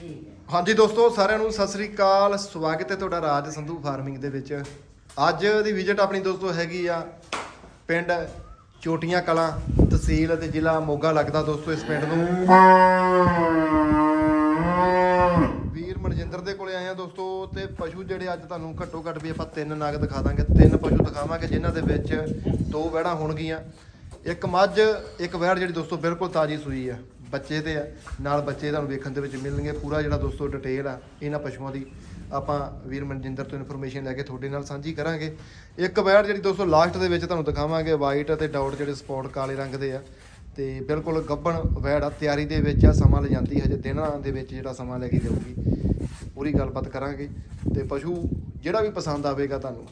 ਹਾਂਜੀ ਦੋਸਤੋ, ਸਾਰਿਆਂ ਨੂੰ ਸਤਿ ਸ੍ਰੀ ਅਕਾਲ। ਸਵਾਗਤ ਹੈ ਤੁਹਾਡਾ ਰਾਜ ਸੰਧੂ ਫਾਰਮਿੰਗ ਦੇ ਵਿੱਚ। ਅੱਜ ਦੀ ਵਿਜ਼ਿਟ ਆਪਣੀ ਦੋਸਤੋ ਹੈਗੀ ਆ ਪਿੰਡ ਚੋਟੀਆਂ ਕਲਾਂ, ਤਹਿਸੀਲ ਅਤੇ ਜ਼ਿਲ੍ਹਾ ਮੋਗਾ ਲੱਗਦਾ ਦੋਸਤੋ ਇਸ ਪਿੰਡ ਨੂੰ। ਵੀਰ ਮਨਜਿੰਦਰ ਦੇ ਕੋਲੇ ਆਏ ਆ ਦੋਸਤੋ ਤੇ ਪਸ਼ੂ ਜਿਹੜੇ ਅੱਜ ਤੁਹਾਨੂੰ ਘੱਟੋ ਘੱਟ ਵੀ ਆਪਾਂ ਤਿੰਨ ਨਾਗ ਦਿਖਾ ਦਾਂਗੇ। ਤਿੰਨ ਪਸ਼ੂ ਦਿਖਾਵਾਂਗੇ ਜਿਨ੍ਹਾਂ ਦੇ ਵਿੱਚ ਦੋ ਵਹਿੜਾਂ ਹੋਣਗੀਆਂ। ਇੱਕ ਮੱਝ, ਇੱਕ ਵਹਿੜ ਜਿਹੜੀ ਦੋਸਤੋ ਬਿਲਕੁਲ ਤਾਜੀ ਸੂਈ ਆ। ਬੱਚੇ ਤੇ ਆ। ਨਾਲ ਬੱਚੇ ਤੁਹਾਨੂੰ ਵੇਖਣ ਦੇ ਵਿੱਚ ਮਿਲਣਗੇ। ਪੂਰਾ ਜਿਹੜਾ ਦੋਸਤੋ ਡਿਟੇਲ ਆ, ਇਹਨਾਂ ਪਸ਼ੂਆਂ ਦੀ ਆਪਾਂ ਵੀਰ ਮਨਜਿੰਦਰ ਤੋਂ ਇਨਫੋਰਮੇਸ਼ਨ ਲੈ ਕੇ ਤੁਹਾਡੇ ਨਾਲ ਸਾਂਝੀ ਕਰਾਂਗੇ। ਇੱਕ ਵਹਿੜ ਜਿਹੜੀ ਦੋਸਤੋ ਲਾਸਟ ਦੇ ਵਿੱਚ ਤੁਹਾਨੂੰ ਦਿਖਾਵਾਂਗੇ ਵਾਈਟ ਅਤੇ ਡਾਊਟ ਜਿਹੜੇ ਸਪੌਟ ਕਾਲੇ ਰੰਗ ਦੇ ਆ। ਤੇ ਬਿਲਕੁਲ ਗੱਬਣ ਵੈੜ ਆ। ਤਿਆਰੀ ਦੇ ਵਿੱਚ ਆ, ਸਮਾਂ ਲੈ ਜਾਂਦੀ ਹਜੇ ਦਿਨਾਂ ਦੇ ਵਿੱਚ ਜਿਹੜਾ ਸਮਾਂ ਲੈ ਕੇ ਜਾਊਗੀ। ਪੂਰੀ ਗੱਲਬਾਤ ਕਰਾਂਗੇ। ਤੇ ਪਸ਼ੂ ਜਿਹੜਾ ਵੀ ਪਸੰਦ ਆਵੇਗਾ ਤੁਹਾਨੂੰ,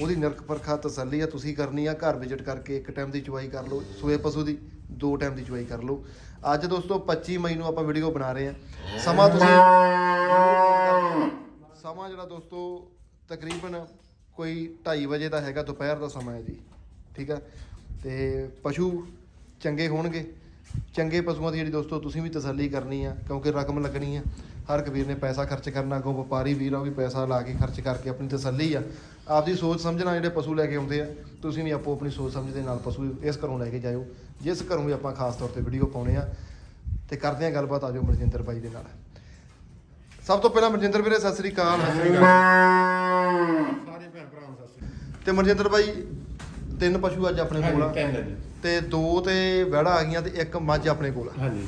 ਉਹਦੀ ਨਿਰਖ ਪਰਖਾ ਤਸੱਲੀ ਆ। ਤੁਸੀਂ ਕਰਨੀ ਆ, ਘਰ ਵਿਜ਼ਿਟ ਕਰਕੇ ਇੱਕ ਟਾਈਮ ਦੀ ਚੁਆਈ ਕਰ ਲਓ ਸੂਏ ਪਸ਼ੂ ਦੀ। ਦੋ ਟਾਈਮ ਦੀ ਚੁਆਈ ਕਰ ਲਓ। ਅੱਜ ਦੋਸਤੋ 25 ਮਈ ਨੂੰ ਆਪਾਂ ਵੀਡੀਓ ਬਣਾ ਰਹੇ ਹਾਂ। ਸਮਾਂ ਤੁਸੀਂ ਸਮਾਂ ਜਿਹੜਾ ਦੋਸਤੋ, ਤਕਰੀਬਨ ਕੋਈ 2:30 ਵਜੇ ਦਾ ਹੈਗਾ, ਦੁਪਹਿਰ ਦਾ ਸਮਾਂ ਹੈ ਜੀ। ਠੀਕ ਆ? ਤੇ ਪਸ਼ੂ ਚੰਗੇ ਹੋਣਗੇ। ਚੰਗੇ ਪਸ਼ੂਆਂ ਦੀ ਜਿਹੜੀ ਦੋਸਤੋ, ਤੁਸੀਂ ਵੀ ਤਸੱਲੀ ਕਰਨੀ ਆ, ਕਿਉਂਕਿ ਰਕਮ ਲੱਗਣੀ ਆ। ਹਰ ਕਬੀਰ ਨੇ ਪੈਸਾ ਖਰਚ ਕਰਨਾ ਕੋ ਵਪਾਰੀ ਵੀਰ ਆ ਉਹ ਵੀ ਪੈਸਾ ਲਾ ਕੇ ਖਰਚ ਕਰਕੇ ਆਪਣੀ ਤਸੱਲੀ ਆ। ਆਪਦੀ ਸੋਚ ਸਮਝਣਾ ਜਿਹੜੇ ਪਸ਼ੂ ਲੈ ਕੇ ਆਉਂਦੇ ਆ ਤੁਸੀਂ ਵੀ ਆਪੋ ਆਪਣੀ ਸੋਚ ਸਮਝ ਦੇ ਨਾਲ ਪਸ਼ੂ ਇਸ ਘਰੋਂ ਲੈ ਕੇ ਜਾਇਓ ਜਿਸ ਘਰੋਂ ਵੀ ਆਪਾਂ ਖਾਸ ਤੌਰ ਤੇ ਵੀਡੀਓ ਪਾਉਣੇ ਆ। ਤੇ ਕਰਦੇ ਆ ਗੱਲਬਾਤ ਆਜੋ ਮਨਜਿੰਦਰ ਬਾਈ ਦੇ ਨਾਲ। ਸਭ ਤੋਂ ਪਹਿਲਾਂ ਮਨਜਿੰਦਰ ਵੀਰੇ ਸਤਿ ਸ੍ਰੀ ਅਕਾਲ ਸਾਰੇ ਭੈਣ ਭਰਾਵਾਂ ਨੂੰ ਸਤਿ ਸ੍ਰੀ ਤੇ ਮਨਜਿੰਦਰ ਬਾਈ ਤਿੰਨ ਪਸ਼ੂ ਅੱਜ ਆਪਣੇ ਅਕਾਲ ਕੋਲ ਆ। ਤਿੰਨ ਜੀ। ਤੇ ਦੋ ਤੇ ਵੜਾ ਆ ਗਈਆਂ ਤੇ ਇੱਕ ਮੱਝ ਆਪਣੇ ਕੋਲ ਆ। ਹਾਂਜੀ।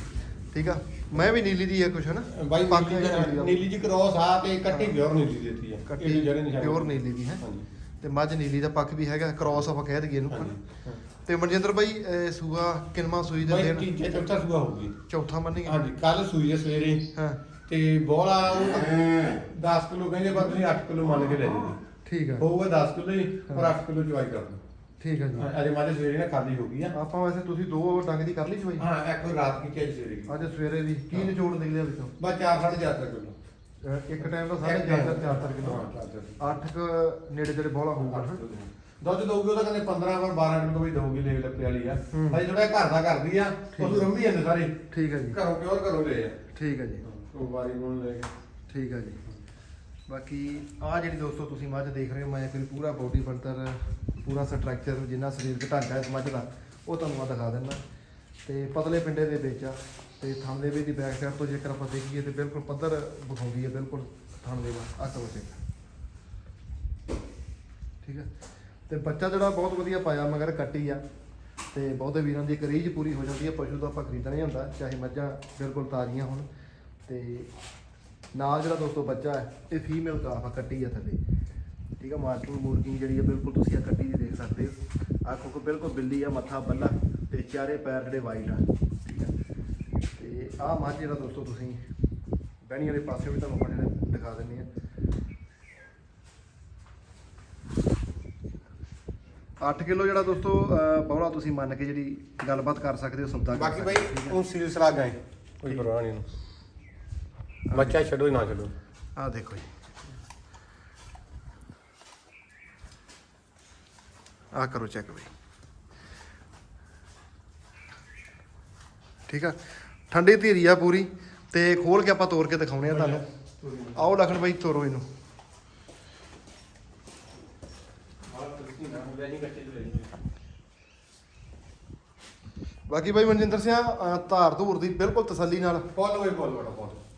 ਠੀਕ ਆ? ਮੈਂ ਵੀ ਨੀਲੀ ਦੀ ਹੈ ਕੁਛ ਹਨਾ? ਬਾਈ ਪੱਖ ਨੀਲੀ ਹੈ ਨੀਲੀ ਦਾ। ਨੀਲੀ ਜੀ ਕ੍ਰੋਸ ਆ ਤੇ ਕੱਟੀ ਪਿਓਰ ਨੀਲੀ ਦਿੱਤੀ ਹੈ ਕੱਟੀ ਜਿਹੜੇ ਨਿਸ਼ਾਨ ਪਿਓਰ ਨੀਲੀ ਦੀ ਹੈ? ਹਾਂਜੀ। ਤੇ ਮੱਝ ਨੀਲੀ ਦਾ ਪੱਖ ਵੀ ਹੈਗਾ ਕ੍ਰਾਸ ਆਪਾਂ ਕਹਿ ਦਈਏ ਇਹਨੂੰ ਹਾਂਜੀ। ਤੇ ਮਨਜਿੰਦਰ ਬਾਈ ਇਹ ਸੂਆ ਕਿੰਨਵਾਂ ਸੂਈ ਦੇ ਬਾਈ ਤੀਜੇ ਚੌਥਾ ਸੂਆ ਹੋਊਗੀ। ਚੌਥਾ ਮੰਨੀ ਹਾਂਜੀ ਕੱਲ ਸੂਈ ਹੈ ਸਵੇਰੇ। ਹਾਂ। ਤੇ ਬੋਲਾ ਉਹ 10 ਕਿਲੋ ਕਹਿੰਦੇ ਪਰ ਤੁਸੀਂ 8 ਕਿਲੋ ਮੰਨ ਕੇ ਲੈ ਜੀ ਠੀਕ ਆ। ਹੋਊਗਾ 10 ਕਿਲੋ ਹੀ ਪਰ 8 ਕਿਲੋ ਚਵਾਈ ਕਰ ਦਿਓ। ਠੀਕ ਆ ਜੀ। ਅਜੇ ਮਾਝੇ ਸਵੇਰੇ ਨਾ ਖਾਲੀ ਹੋ ਗਈ ਆ। ਆਪਾਂ ਵੈਸੇ ਤੁਸੀਂ ਦੋ ਡੰਗ ਦੀ ਕਰ ਲਈ ਚੋਈ ਹਾਂ ਇੱਕ ਰਾਤ ਕੀ ਚਾਹੀ ਸਵੇਰੇ ਅੱਜ ਸਵੇਰੇ ਦੀ। ਕੀ ਨਿਚੋੜ ਨਿਕਲਿਆ ਵਿੱਚੋਂ ਬਸ 4 4.5 ਕਿਲੋ। ਇੱਕ ਟਾਈਮ ਦਾ ਸਾਢੇ ਚਾਰ ਚਾਰ ਚਾਰ ਚਾਰ ਕਿਲੋ। ਹਾਂ, ਚਾਰ ਚਾਰ। 8 ਕ ਨੇੜੇ ਜਿਹੜੇ ਬੋਲਾ ਹੋਊਗਾ। ਦੁੱਧ ਦਊਗੀ ਉਹਦਾ ਕਹਿੰਦੇ 15 ਪਰ 12 ਕਿਲੋ ਵੀ ਦਊਗੀ ਲੈ ਲੱਪੇ ਵਾਲੀ ਆ। ਹੂੰ। ਭਾਈ ਥੋੜਾ ਘਰ ਦਾ ਕਰਦੀ ਆ ਉਸ ਰੰਭੀ ਜਾਂਦੇ ਸਾਰੇ। ਠੀਕ ਆ ਜੀ। ਘਰੋਂ ਪਿਓਰ ਘਰੋਂ ਲੈ ਆ। ਠੀਕ ਆ ਜੀ। ਉਹ ਵਾਰੀ ਨੂੰ ਲੈ ਕੇ ਠੀਕ ਆ ਜੀ। ਬਾਕੀ ਆ ਜਿਹੜੀ ਦੋਸਤੋ ਤੁਸੀਂ ਮੱਝ ਦੇਖ ਰਹੇ ਹੋ ਮੈਂ ਕੋਈ ਪੂਰਾ ਬੋਡੀ ਬਣਤਰ ਪੂਰਾ ਸਟਰਕਚਰ, ਜਿੰਨਾ ਸਰੀਰਕ ਢਾਂਚਾ ਇਸ ਮੱਝ ਦਾ ਉਹ ਤੁਹਾਨੂੰ ਮੈਂ ਦਿਖਾ ਦਿੰਦਾ। ਤੇ ਪਤਲੇ ਪਿੰਡੇ ਦੇ ਵਿੱਚ ਆ, ਤੇ ਥਾਂਦੇ ਦੀ ਬੈਕ ਸਾਈਡ ਤੋਂ ਜੇਕਰ ਆਪਾਂ ਦੇਖੀਏ ਤੇ ਬਿਲਕੁਲ ਪੱਧਰ ਵਿਖਾਉਂਦੀ ਹੈ, ਬਿਲਕੁਲ ਥਾਂਦੇ ਦਾ ਆ ਕਰੋ ਚੈੱਕ ਠੀਕ ਹੈ? ਤੇ ਬੱਚਾ ਜਿਹੜਾ ਬਹੁਤ ਵਧੀਆ ਪਾਇਆ, ਮਗਰ ਕੱਟੀ ਆ, ਤੇ ਬਹੁਤੇ ਵੀਰਾਂ ਦੀ ਇੱਕ ਰੀਝ ਪੂਰੀ ਹੋ ਜਾਂਦੀ ਹੈ, ਪਸ਼ੂ ਤਾਂ ਆਪਾਂ ਖਰੀਦਣਾ ਹੀ ਹੁੰਦਾ, ਚਾਹੇ ਮੱਝਾਂ ਬਿਲਕੁਲ ਤਾਜ਼ੀਆਂ ਹੋਣ। ਤੇ ਨਾਲ ਜਿਹੜਾ ਦੋਸਤੋ ਬੱਚਾ ਹੈ, ਇਹ ਫੀਮੇਲ ਕਾਫ ਆ, ਕੱਟੀ ਆ ਥੱਲੇ। ਠੀਕ ਆ ਮਾਰਕਿੰਗ ਮੂਰਕਿੰਗ ਜਿਹੜੀ ਹੈ ਬਿਲਕੁਲ ਤੁਸੀਂ ਆ ਕੱਟੀ ਦੀ ਦੇਖ ਸਕਦੇ। ਹੋ ਆਖੋ ਕੋ ਬਿਲਕੁਲ ਬਿੱਲੀ ਆ ਮੱਥਾ ਬੱਲਾ ਤੇ ਚਾਰੇ ਪੈਰ ਜਿਹੜੇ ਵਾਈਟ ਆ ਠੀਕ ਆ। ਤੇ ਆਹ ਮੱਝ ਜਿਹੜਾ ਦੋਸਤੋ ਤੁਸੀਂ ਬਹਿਣੀ ਵਾਲੇ ਪਾਸੇ ਵੀ ਤੁਹਾਨੂੰ ਆਪਾਂ ਜਿਹੜੇ ਦਿਖਾ ਦਿੰਨੇ ਆ। 8 ਕਿਲੋ ਜਿਹੜਾ ਦੋਸਤੋ ਬੌਲਾ ਤੁਸੀਂ ਮੰਨ ਕੇ ਜਿਹੜੀ ਗੱਲਬਾਤ ਕਰ ਸਕਦੇ ਹੋ ਸੌਦਾ ਕਰ ਬਾਕੀ ਸਕਦੇ ਭਾਈ ਹੋ, ਠੀਕ ਆ? ਉਹ ਸੀਲ ਸਲਾ ਗਏ। ਕੋਈ ਪਰਵਾਹ ਨਹੀਂ। ਨੂੰ ਬੱਚਾ ਛੱਡੋ ਹੀ ਨਾ ਛੱਡੋ। ਆਹ ਦੇਖੋ ਜੀ। ਆਹ ਕਰੋ ਚੈੱਕ ਬਈ ਠੀਕ ਆ? ਠੰਡੀ ਧੀਰੀ ਆ ਪੂਰੀ ਤੇ ਖੋਲ ਕੇ ਆਪਾਂ ਤੋੜ ਕੇ ਦਿਖਾਉਣੇ ਆ ਤੁਹਾਨੂੰ। ਆਓ ਲਖਣ ਬਾਈ ਤੋਰੋ ਇਹਨੂੰ। ਬਾਕੀ ਬਾਈ ਮਨਜਿੰਦਰ ਸਿੰਘ ਧਾਰ ਧੂਰ ਦੀ ਬਿਲਕੁਲ ਤਸੱਲੀ ਨਾਲ। ਫੋਲ ਹੋਏ ਫੋਲ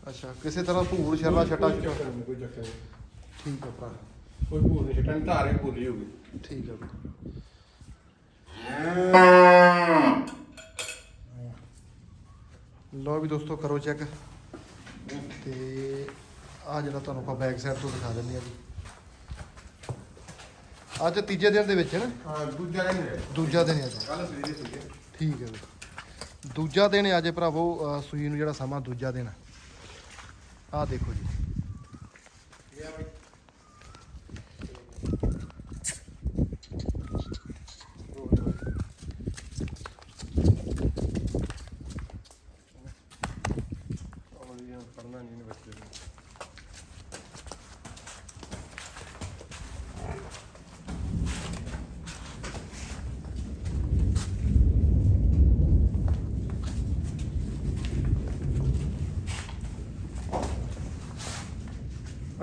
ਅੱਛਾ ਕਿਸੇ ਤਰ੍ਹਾਂ ਧੂੜ ਛੱਲਾ ਛੱਟਾ। ਕੋਈ ਚੱਕਰ ਨਹੀਂ। ਠੀਕ ਆ ਭਰਾ। ਕੋਈ ਭੂਰ ਨਹੀਂ ਛੱਟਣ ਧਾਰੇ ਪੂਰੀ ਹੋਗੀ ਠੀਕ ਆ ਬਈ। ਲੋ ਵੀ ਦੋਸਤੋ ਕਰੋ ਚੈੱਕ ਤੇ ਆ ਜਿਹੜਾ ਤੁਹਾਨੂੰ ਆਪਾਂ ਬੈਕ ਸਾਈਡ ਤੋਂ ਦਿਖਾ ਦਿੰਦੇ ਆ ਜੀ। ਅੱਜ ਤੀਜੇ ਦਿਨ ਦੇ ਵਿੱਚ ਹੈ ਨਾ? ਹਾਂ ਦੂਜਾ ਨਹੀਂ ਹੈ। ਦੂਜਾ ਦਿਨ ਹੈ ਅੱਜ। ਕੱਲ ਸਵੇਰੇ ਸੀਗੇ ਠੀਕ ਹੈ ਬਈ। ਦੂਜਾ ਦਿਨ ਹੈ ਅੱਜ ਭਰਾਵੋ ਅਹ ਸੂਈ ਨੂੰ ਜਿਹੜਾ ਸਮਾਂ ਦੂਜਾ ਦਿਨ ਆ ਦੇਖੋ ਜੀ ਇਹ ਆ ਬਈ ਪੜਨਾ ਨਹੀਂ ਨੇ ਬੱਚੇ ਨੂੰ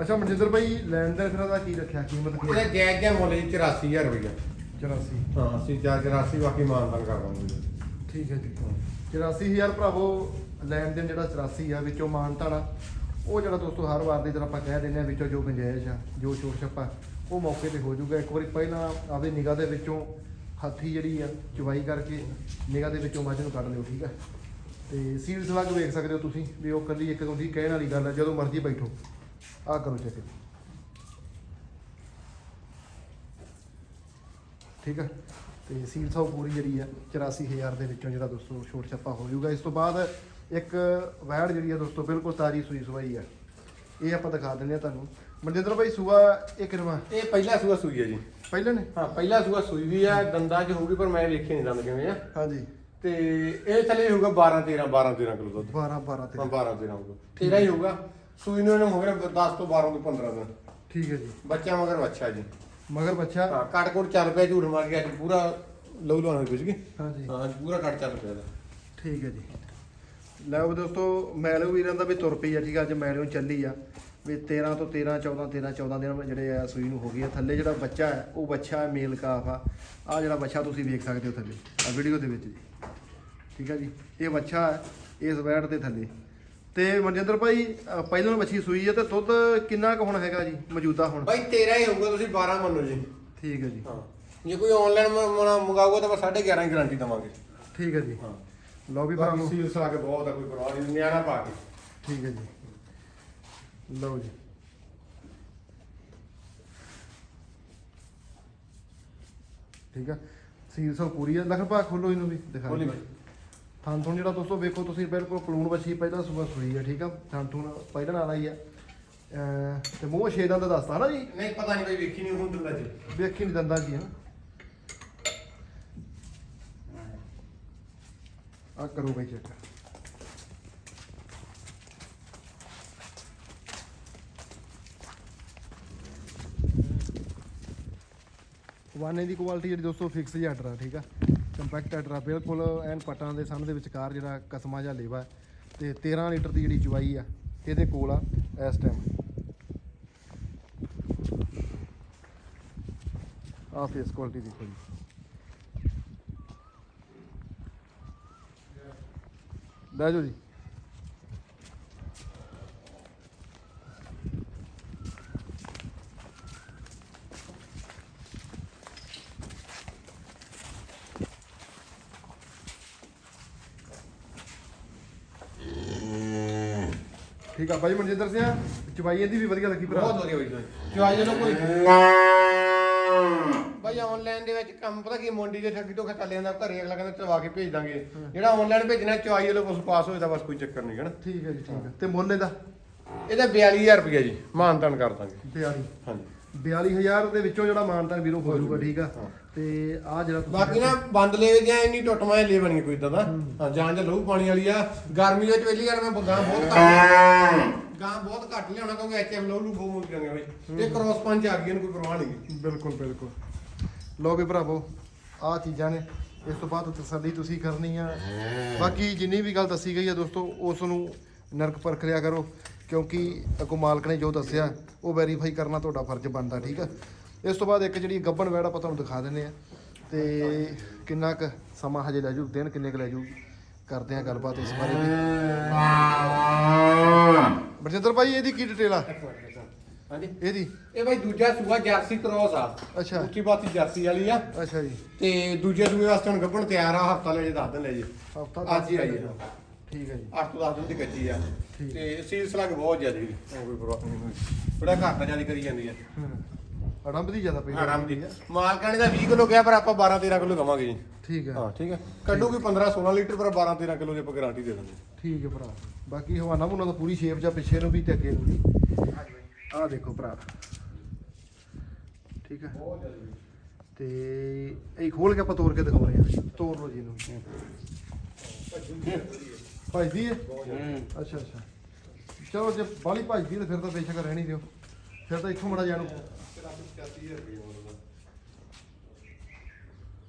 ਅੱਛਾ ਮਨਜਿੰਦਰ ਭਾਈ ਲੈਣ ਦਾ ਫਿਰ ਦਾ ਕੀ ਰੱਖਿਆ? ਕੀਮਤ ਕੀ? ਇਹਦਾ ਜਾਇਜ਼ ਜਿਹਾ ਮੁੱਲ ਜੀ 84000 ਰੁਪਇਆ 84 ਹਾਂ ਅਸੀਂ ਚਾਰ 84 ਬਾਕੀ ਮਾਨਦਾਨ ਕਰ ਦਾਂਗੇ ਠੀਕ ਹੈ ਜੀ। 84000 ਭਰਾਵੋ ਲੈਣ ਦੇਣ ਜਿਹੜਾ 84 ਆ ਵਿੱਚੋਂ ਮਾਨਤਾਣਾ ਉਹ ਜਿਹੜਾ ਦੋਸਤੋ ਹਰ ਵਾਰ ਦੀ ਤਰ੍ਹਾਂ ਆਪਾਂ ਕਹਿ ਦਿੰਦੇ ਆ ਵਿੱਚੋਂ ਜੋ ਗੁੰਜਾਇਸ਼ ਆ ਜੋ ਛੋਟ ਛੱਪਾ ਉਹ ਮੌਕੇ ਤੇ ਹੋ ਜਾਊਗਾ। ਇੱਕ ਵਾਰੀ ਪਹਿਲਾਂ ਆਪਦੀ ਨਿਗਾਹ ਦੇ ਵਿੱਚੋਂ ਹੱਥੀ ਜਿਹੜੀ ਆ ਚੁਵਾਈ ਕਰਕੇ ਨਿਗਾਹ ਦੇ ਵਿੱਚੋਂ ਮੱਝ ਨੂੰ ਕੱਢ ਲਿਓ ਠੀਕ ਆ? ਤੇ ਸੀਲਸ ਲੱਗ ਵੇਖ ਸਕਦੇ ਹੋ ਤੁਸੀਂ ਵੀ ਉਹ ਕੱਲੀ ਇੱਕ ਹੁੰਦੀ ਕਹਿਣ ਵਾਲੀ ਗੱਲ ਆ ਜਦੋਂ ਮਰਜ਼ੀ ਬੈਠੋ। ਆਹ ਕਰੋ ਚੈੱਕ। ਠੀਕ ਆ? ਤੇ ਸੀਲ ਸਾਊ ਪੂਰੀ ਜਿਹੜੀ ਆ 84000 ਦੇ ਵਿੱਚੋਂ ਜਿਹੜਾ ਦੋਸਤੋ ਛੋਟ ਛੱਪਾ ਹੋ ਜਾਊਗਾ। ਇਸ ਤੋਂ ਬਾਅਦ ਇੱਕ ਵੈੜ ਜਿਹੜੀ ਆ ਦੋਸਤੋ ਬਿਲਕੁਲ ਤਾਜੀ ਸੂਈ ਸਵਾਈ ਆ। ਇਹ ਆਪਾਂ ਦਿਖਾ ਦਿੰਦੇ ਆ ਤੁਹਾਨੂੰ। ਮਨਜਿੰਦਰ ਭਾਈ ਸੂਆ ਇਹ ਕਿਰਵਾ ਇਹ ਪਹਿਲਾ ਸੂਆ ਸੂਈ ਹੈ ਜੀ। ਪਹਿਲੇ ਨੇ? ਹਾਂ ਪਹਿਲਾ ਸੂਆ ਸੂਈ ਵੀ ਆ ਦੰਦਾਂ 'ਚ ਹੋਊਗੀ ਪਰ ਮੈਂ ਵੇਖੇ ਨਹੀਂ ਦੰਦ ਕਿਵੇਂ ਆ। ਹਾਂਜੀ। ਤੇ ਇਹ ਥੱਲੇ ਹੋਊਗਾ 12 13 12 13 ਕਿਲੋ ਦੁੱਧ। 12 12 ਹਾਂ ਤੇ 12 13 ਕਿਲੋ। 13 ਹੀ ਹੋਊਗਾ। ਸੂਈ ਨੂੰ ਇਹਨੂੰ ਹੋ ਗਿਆ 10 ਤੋਂ 12 ਤੋਂ 15 ਦਿਨ। ਠੀਕ ਹੈ ਜੀ। ਬੱਚਾ ਮਗਰ ਬੱਚਾ ਜੀ। ਮਗਰ ਬੱਚਾ? ਹਾਂ ਕੱਟ ਕੋਟ ਚੱਲ ਪਿਆ ਝੂਠ ਮਾਰ ਕੇ ਅੱਜ ਪੂਰਾ ਲਹੂ ਲਾਉਣਾ ਕੁਝ ਕੀ ਹਾਂਜੀ ਹਾਂ ਅੱਜ ਪੂਰਾ ਕੱਟ ਚੱਲ ਪਿਆ ਇਹਦਾ। ਠੀਕ ਹੈ ਜੀ। ਲਓ ਦੋਸਤੋ ਮੈਲੋ ਵੀਰਾਂ ਦਾ ਵੀ ਤੁਰ ਪਈ ਆ ਠੀਕ ਆ ਅੱਜ ਮੈਲੋ ਚੱਲੀ ਆ। ਵੀ 13 ਤੋਂ 13 14 13 14 ਦਿਨ ਜਿਹੜੇ ਆ ਸੂਈ ਨੂੰ ਹੋ ਗਈ ਆ। ਥੱਲੇ ਜਿਹੜਾ ਬੱਚਾ ਹੈ ਉਹ ਬੱਚਾ ਹੈ ਮੇਲ ਕਾਫ ਆ। ਆ ਜਿਹੜਾ ਬੱਚਾ ਤੁਸੀਂ ਵੇਖ ਸਕਦੇ ਹੋ ਥੱਲੇ ਆ ਵੀਡੀਓ ਦੇ ਵਿੱਚ ਜੀ। ਠੀਕ ਆ ਜੀ ਇਹ ਬੱਚਾ ਹੈ ਇਸ ਵੈੜ ਦੇ ਥੱਲੇ। ਤੇ ਮਨਜਿੰਦਰ ਭਾਈ ਅ, ਪਹਿਲਾਂ ਮੱਛੀ ਸੂਈ ਆ ਤੇ ਦੁੱਧ ਕਿੰਨਾ ਕੁ ਹੁਣ ਹੈਗਾ ਜੀ ਮੌਜੂਦਾ ਹੁਣ? ਬਾਈ 13 ਹੀ ਹੋਊਗਾ ਤੁਸੀਂ 12 ਮੰਨੋ ਜੀ। ਠੀਕ ਹੈ ਜੀ। ਹਾਂ। ਜੇ ਕੋਈ ਆਨਲਾਈਨ ਮੰਗਾਊਗਾ ਤਾਂ ਆਪਾਂ 11.5 ਦੀ ਗਾਰੰਟੀ ਦਵਾਂਗੇ। ਠੀਕ ਹੈ ਜੀ। ਹਾਂ। ਲਓ ਵੀ ਬਾਕੀ ਭਰਾਵੋ ਸੀਲਸ ਲਾ ਕੇ ਬਹੁਤ ਆ ਕੋਈ ਪਰਵਾਹ ਨਹੀਂ ਨਿਆਣਾ ਪਾ ਕੇ। ਠੀਕ ਹੈ ਜੀ। ਲਓ ਜੀ। ਠੀਕ ਆ। ਸੀਲ ਸਭ ਪੂਰੀ ਹੈ ਲਖਨ ਭਾ ਖੋਲੋ ਇਹਨੂੰ ਵੀ ਦਿਖਾ ਬੋਲੀ ਦਿਓ। ਬਾਈ। ਥਣ ਥਣ ਜਿਹੜਾ ਦੋਸਤੋ ਵੇਖੋ ਤੁਸੀਂ ਬਿਲਕੁਲ ਪਲੂਣ ਵੱਛੀ ਪਹਿਲਾਂ ਸੁਬਾ ਸੂਈ ਹੈ ਠੀਕ ਆ? ਥਣ ਥਣ ਪਹਿਲਾਂ ਨਾਲ ਆਈ ਆ। ਤੇ ਮੂੰਹ ਛੇ ਦੰਦ ਦੱਸਦਾ ਨਾ ਜੀ? ਨਹੀਂ ਪਤਾ ਨਹੀਂ ਬਾਈ ਵੇਖੀ ਨਹੀਂ ਹੁਣ ਦਿੰਦਾ ਜੀ ਵੇਖੀ ਨਹੀਂ ਦੰਦਾਂ ਜੀ ਹਾਂ ਆ ਕਰੋ ਬਈ ਚੈੱਕ ਵਾਨੇ ਦੀ ਕੁਆਲਿਟੀ ਜਿਹੜੀ ਦੋਸਤੋ ਫਿਕਸ ਹੀ ਆਰਡਰ ਆ ਠੀਕ ਆ? ਕੰਪੈਕਟ ਆਰਡਰ ਆ ਬਿਲਕੁਲ ਐਨ ਪਟਾਂ ਦੇ ਸੰਨ ਦੇ ਵਿਚਕਾਰ ਜਿਹੜਾ ਕਸਮਾ ਜਿਹਾ ਲੇਵਾ ਹੈ ਤੇ 13 ਲੀਟਰ ਦੀ ਜਿਹੜੀ ਜਵਾਈ ਆ, ਇਹਦੇ ਕੋਲ ਆ ਇਸ ਟਾਈਮ ਆ ਫੇਸ ਕੁਆਲਿਟੀ ਦੇਖੋ ਜੀ। ਲੈ ਜਾਓ ਜੀ। ਠੀਕ ਆ ਭਾਈ ਮਨਜਿੰਦਰ ਸਿੰਘ ਚਵਾਈ ਇਹਦੀ ਵੀ ਵਧੀਆ ਲੱਗੀ ਭਰਾ। ਬਹੁਤ ਵਧੀਆ ਬਾਈ ਜੀ। ਚੁਆਈ ਜਦੋਂ ਕੋਈ ਬਾਈ ਆਨਲਾਈਨ ਦੇ ਵਿੱਚ ਕੰਮ ਪਤਾ ਕੀ ਮੰਡੀ ਦੇ ਠੱਗੀ ਤੋਂ ਖਤਾ ਲੈਂਦਾ ਘਰੇ ਅਗਲਾ ਕਹਿੰਦਾ ਚਵਾ ਕੇ ਭੇਜ ਦਾਂਗੇ। ਜਿਹੜਾ ਆਨਲਾਈਨ ਭੇਜਣਾ ਚੁਆਈ ਵਾਲੋ ਬਸ ਪਾਸ ਹੋਏ ਤਾਂ ਬਸ ਕੋਈ ਚੱਕਰ ਨਹੀਂ ਹੈ ਨਾ? ਠੀਕ ਹੈ ਜੀ ਠੀਕ ਹੈ। ਤੇ ਮੁੱਲ ਇਹਦਾ? ਇਹਦਾ 42000 ਰੁਪਏ ਜੀ ਮਾਨਤਾਨ ਕਰ ਦਾਂਗੇ। 42 ਹਾਂਜੀ। 42000 ਦੇ ਵਿੱਚੋਂ ਜਿਹੜਾ ਮਾਨਤਾਨ ਵੀਰੋ ਹੋ ਜਾਊਗਾ। ਠੀਕ ਆ। ਹਾਂ। ਤੇ ਆ ਜਿਹੜਾ ਤੁਸੀਂ ਬਾਕੀ ਨਾ ਬੰਦ ਲੈ ਜਾਂ ਇੰਨੀ ਟੁੱਟਮਾ ਲੈ ਬਣੀ ਕੋਈ ਦਾ। ਹਾਂ। ਜਾਂ ਜਾਂ ਲਹੂ ਪਾਣੀ ਵਾਲੀ ਆ। ਗਰਮੀ ਵਿੱਚ ਪਹਿਲੀ ਵਾਰ ਮੈਂ ਗਾਂ ਬਹੁਤ ਘੱਟ ਗਾਂ ਬਹੁਤ ਘੱਟ ਲਿਆਉਣਾ ਕਿਉਂਕਿ ਐਚਐਫ ਲਹੂ ਨੂੰ ਬਹੁਤ ਜਾਂਗੇ ਬਈ। ਇਹ ਕ੍ਰੋਸ ਪੰਚ ਆ ਗਈ ਇਹਨੂੰ ਕੋਈ ਪਰਵਾਹ ਨਹੀਂ ਬਿਲਕੁਲ ਬਿਲਕੁਲ। ਲੋ ਵੀ ਭਰਾਵੋ ਆ ਚੀਜ਼ਾਂ ਨੇ। ਇਸ ਤੋਂ ਬਾਅਦ ਤਸੱਲੀ ਤੁਸੀਂ ਕਰਨੀ ਆ। ਬਾਕੀ ਜਿੰਨੀ ਵੀ ਗੱਲ ਦੱਸੀ ਗਈ ਆ ਦੋਸਤੋ ਉਸ ਨੂੰ ਨਰਕ ਪਰਖ ਲਿਆ ਕਰੋ। ਕਿਉਂਕਿ ਅਗੋ ਮਾਲਕ ਨੇ ਜੋ ਦੱਸਿਆ ਉਹ ਵੈਰੀਫਾਈ ਕਰਨਾ ਤੁਹਾਡਾ ਫਰਜ਼ ਬਣਦਾ ਠੀਕ ਆ? ਇਸ ਤੋਂ ਬਾਅਦ ਇੱਕ ਜਿਹੜੀ ਗੱਬਣ ਵੈੜ ਆਪਾਂ ਤੁਹਾਨੂੰ ਦਿਖਾ ਦਿੰਨੇ ਆ ਤੇ ਕਿੰਨਾ ਕੁ ਸਮਾਂ ਹਜੇ ਲੈ ਜੂ ਦਿਨ ਕਿੰਨੇ ਕੁ ਲੈ ਜੂ ਕਰਦੇ ਆ ਗੱਲਬਾਤ ਇਸ ਬਾਰੇ ਵੀ। ਬਰਜਿੰਦਰ ਭਾਈ ਇਹਦੀ ਕੀ ਡਿਟੇਲ ਆ? ਹਾਂਜੀ। ਇਹਦੀ? ਇਹ ਬਾਈ ਦੂਜਾ ਸੂਆ ਜਰਸੀ ਕ੍ਰੋਸ ਆ। ਅੱਛਾ। ਉੱਚੀ ਬਾਤੀ ਜਰਸੀ ਵਾਲੀ ਆ। ਅੱਛਾ ਜੀ। ਤੇ ਦੂਜੇ ਸੂਏ ਵਾਸਤੇ ਹੁਣ ਗੱਭਣ ਤਿਆਰ ਆ ਹਫਤਾ ਲੈ ਜੇ ਦੱਸ ਦਿਨ ਲੈ ਜੇ। ਹਫਤਾ ਅੱਜ ਹੀ ਆਈ ਆ। ਠੀਕ ਹੈ ਜੀ। 8 ਤੋਂ 10 ਦਿਨ ਦੀ ਕੱਚੀ ਆ। ਤੇ ਸੀਲਸ ਲੱਗ ਬਹੁਤ ਜ਼ਿਆਦਾ। ਜੀ ਕੋਈ ਪਰਵਾਹ ਨਹੀਂ। ਬੜਾ ਘੱਟ ਤਾਂ ਜ਼ਿਆਦਾ ਕਰੀ ਜਾਂਦੀ ਆ। ਅੜੰਬ ਦੀ ਜ਼ਿਆਦਾ ਪਈ ਆਰਾਮ ਦੀ। ਮਾਲਕਾਂ ਨੇ ਤਾਂ 20 ਕਿਲੋ ਕਿਹਾ ਪਰ ਆਪਾਂ 12 13 ਕਿਲੋ ਕਵਾਂਗੇ ਜੀ। ਠੀਕ ਹੈ। ਹਾਂ ਠੀਕ ਹੈ। ਕੱਢੂਗੀ 15 16 ਲੀਟਰ ਪਰ 12 13 ਕਿਲੋ ਦੀ ਆਪਾਂ ਗਾਰੰਟੀ ਦੇ ਦਾਂਗੇ ਠੀਕ ਹੈ ਭਰਾ। ਬਾਕੀ ਹਵਾਨਾ ਮੁੰਨਾ ਤਾਂ ਪੂਰੀ ਸ਼ੇਪ ਜਾਂ ਪਿੱਛੇ ਨੂੰ ਵੀ ਤੇ ਅੱਗੇ ਨੂੰ ਵੀ। ਆਹ ਦੇਖੋ ਭਰਾ। ਠੀਕ ਹੈ। ਤੇ ਇਹ ਖੋਲ ਕੇ ਆਪਾਂ ਤੋੜ ਕੇ ਦਿਖਾਉਣੇ ਆ ਤੋੜ ਲਓ ਜੀ ਇਹਨੂੰ। ਭਜਦੀ ਹੈ? ਅੱਛਾ ਅੱਛਾ। ਚਲੋ ਜੇ ਬਾਲੀ ਭਜਦੀ ਤਾਂ ਫਿਰ ਤਾਂ ਬੇਸ਼ੱਕ ਰਹਿਣੀ ਦਿਓ। ਫਿਰ ਤਾਂ ਇੱਥੋਂ ਮੜਾ ਜਾਣੂ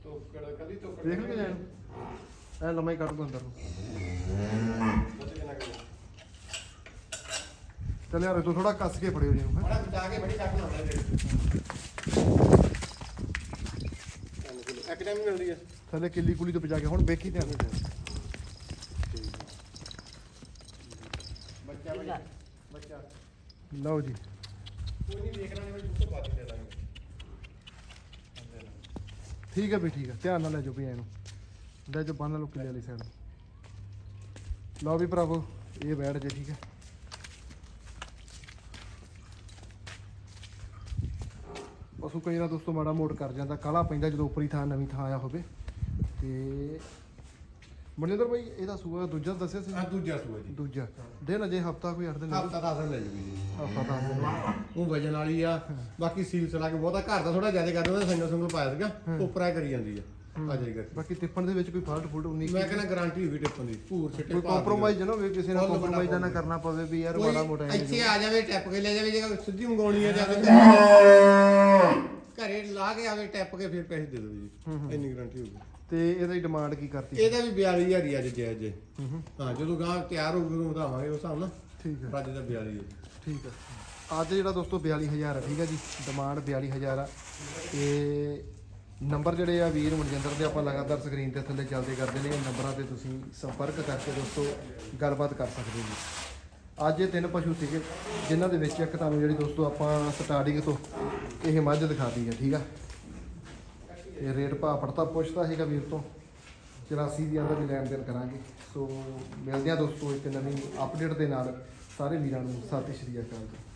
ਤੋਕੜ ਕਦੀ ਤੋਕੜ ਦੇਖ ਲਈਏ ਜਾਣੂ ਐ ਲੰਮਾ ਹੀ ਕੱਢ ਦੋ ਅੰਦਰ ਨੂੰ। ਚੱਲ ਯਾਰ ਤੂੰ ਥੋੜਾ ਕੱਸ ਕੇ ਫੜਿਓ ਜੀ ਇਹਨੂੰ ਹੈਂ। ਬੜਾ ਬਚਾ ਕੇ ਬੜੀ ਚੱਕ ਲਾਉਂਦਾ ਇੱਕ ਟਾਈਮ ਮਿਲਦੀ ਆ ਥੱਲੇ ਕਿੱਲੀ ਕੁਲੀ ਤੋਂ ਬਚਾ ਕੇ ਹੁਣ ਵੇਖੀ ਧਿਆਨ। ਨਾਲ ਬੱਚਾ ਬਈ ਬੱਚਾ। ਲਓ ਜੀ। ਕੋਈ ਨਹੀਂ ਵੇਖ ਲਾਂਗੇ ਬਈ ਤੋਂ ਬਾਅਦ ਦੇ ਦਾਂਗੇ ਠੀਕ ਹੈ ਵੀ ਠੀਕ ਹੈ, ਧਿਆਨ ਨਾਲ ਲੈ ਜਾਓ ਵੀ ਇਹਨੂੰ ਲੈ ਜਾਓ ਬੰਨ ਲਓ ਕਿੱਲੇ ਵਾਲੀ ਸਾਈਡ ਲਓ ਵੀ ਭਰਾਵੋ, ਇਹ ਬੈਠ ਜੇ, ਠੀਕ ਹੈ। ਪਸ਼ੂ ਕਈ ਵਾਰ ਦੋਸਤੋ ਮਾੜਾ ਮੋੜ ਕਰ ਜਾਂਦਾ, ਕਾਲਾ ਪੈਂਦਾ ਜਦੋਂ ਉਪਰੀ ਥਾਂ ਨਵੀਂ ਥਾਂ ਆਇਆ ਹੋਵੇ। ਤੇ ਮਨਿੰਦਰ ਭਾਈ ਇਹਦਾ ਸੂਆ ਦੂਜਾ ਦੱਸਿਆ ਸੀ? ਆ ਦੂਜਾ ਸੂਆ ਜੀ। ਦੂਜਾ। ਦਿਨ ਅਜੇ ਹਫਤਾ ਕੋਈ 8 ਦਿਨ ਹਫਤਾ ਦਸ ਦਿਨ ਲੈ ਜੂਗੀ ਜੀ। ਹਫਤਾ ਦਿਨ ਉਹ ਵਜਨ ਵਾਲੀ ਆ। ਬਾਕੀ ਸੀਲ ਚਲਾ ਕੇ ਬਹੁਤਾ ਘਰ ਦਾ ਥੋੜਾ ਜ਼ਿਆਦਾ ਕਰ ਦਿੰਦਾ ਸਿੰਗਲ ਸਿੰਗਲ ਪਾਇਆ ਸੀਗਾ। ਉੱਪਰ ਕਰੀ ਜਾਂਦੀ ਆ ਆ ਕਰਕੇ। ਬਾਕੀ ਟਿੱਪਣ ਦੇ ਵਿੱਚ ਕੋਈ ਫਾਲਟ ਫੁਲਟ ਉਨੀ ਮੈਂ ਕਹਿੰਦਾ ਗਾਰੰਟੀ ਹੋਊਗੀ ਟਿੱਪਣ ਦੀ ਭੂਰ ਛਿੱਟੇ ਕੋਈ। ਕੰਪਰੋਮਾਈਜ਼ ਨਾ ਹੋਵੇ ਕਿਸੇ ਨਾਲ ਬੜਾ ਕੰਪਰੋਮਾਈਜ਼ ਨਾ ਕਰਨਾ ਪਵੇ ਵੀ ਯਾਰ ਮਾੜਾ ਮੋਟਾ ਇੱਥੇ ਆ ਜਾਵੇ ਟੈਪ ਕੇ ਲੈ ਜਾਵੇ ਜੇ ਸਿੱਧੀ ਮੰਗਾਉਣੀ ਆ ਜਾਂ ਘਰੇ ਲਾ ਕੇ ਆਵੇ ਟੈਪ ਕੇ ਫਿਰ ਪੈਸੇ ਦੇ ਦਿਓ ਜੀ। ਇੰਨੀ ਗਾਰੰਟੀ ਹੋਊਗੀ। ਤੇ ਇਹਦੀ ਡਿਮਾਂਡ ਕੀ ਕਰਤੀ? ਇਹਦਾ ਵੀ 42000 ਹੀ ਅੱਜ ਜੈ ਜੇ। ਹੂੰ ਜਦੋਂ ਗਾਂ ਤਿਆਰ ਹੋਊਗੀ ਉਦੋਂ ਵਧਾਵਾਂਗੇ ਉਸ ਹਿਸਾਬ ਨਾਲ। ਠੀਕ ਹੈ। ਪਰ ਅੱਜ ਦਾ 42 ਹੈ। ਠੀਕ ਹੈ। ਅੱਜ ਜਿਹੜਾ ਦੋਸਤੋ 42000 ਹੈ ਠੀਕ ਹੈ ਜੀ? ਡਿਮਾਂਡ 42000 ਆ। ਤੇ ਨੰਬਰ ਜਿਹੜੇ ਆ ਵੀਰ ਮਨਜਿੰਦਰ ਦੇ ਆਪਾਂ ਲਗਾਤਾਰ ਸਕਰੀਨ ਤੇ ਥੱਲੇ ਚੱਲਦੇ ਕਰਦੇ ਨੇ ਇਹ ਨੰਬਰਾਂ ਤੇ ਤੁਸੀਂ ਸੰਪਰਕ ਕਰਕੇ ਦੋਸਤੋ ਗੱਲਬਾਤ ਕਰ ਸਕਦੇ ਜੀ। ਅੱਜ ਇਹ ਤਿੰਨ ਪਸ਼ੂ ਸੀਗੇ ਜਿਨ੍ਹਾਂ ਦੇ ਵਿੱਚ ਇੱਕ ਤੁਹਾਨੂੰ ਜਿਹੜੀ ਦੋਸਤੋ ਆਪਾਂ ਸਟਾਰਟਿੰਗ ਤੋਂ ਇਹ ਮੱਝ ਦਿਖਾਤੀ ਹੈ ਠੀਕ ਆ? ਤੇ ਰੇਟ ਭਾਅ ਪੜਤਾ ਪੁੱਛਦਾ ਸੀਗਾ ਵੀਰ ਤੋਂ 84 ਦੀਆਂ ਦਾ ਵੀ ਲੈਣ ਦੇਣ ਕਰਾਂਗੇ। ਸੋ ਮਿਲਦੇ ਆ ਦੋਸਤੋ ਇੱਕ ਨਵੀਂ ਅਪਡੇਟ ਦੇ ਨਾਲ, ਸਾਰੇ ਵੀਰਾਂ ਨੂੰ, ਸਤਿ ਸ਼੍ਰੀ ਅਕਾਲ ਜੀ।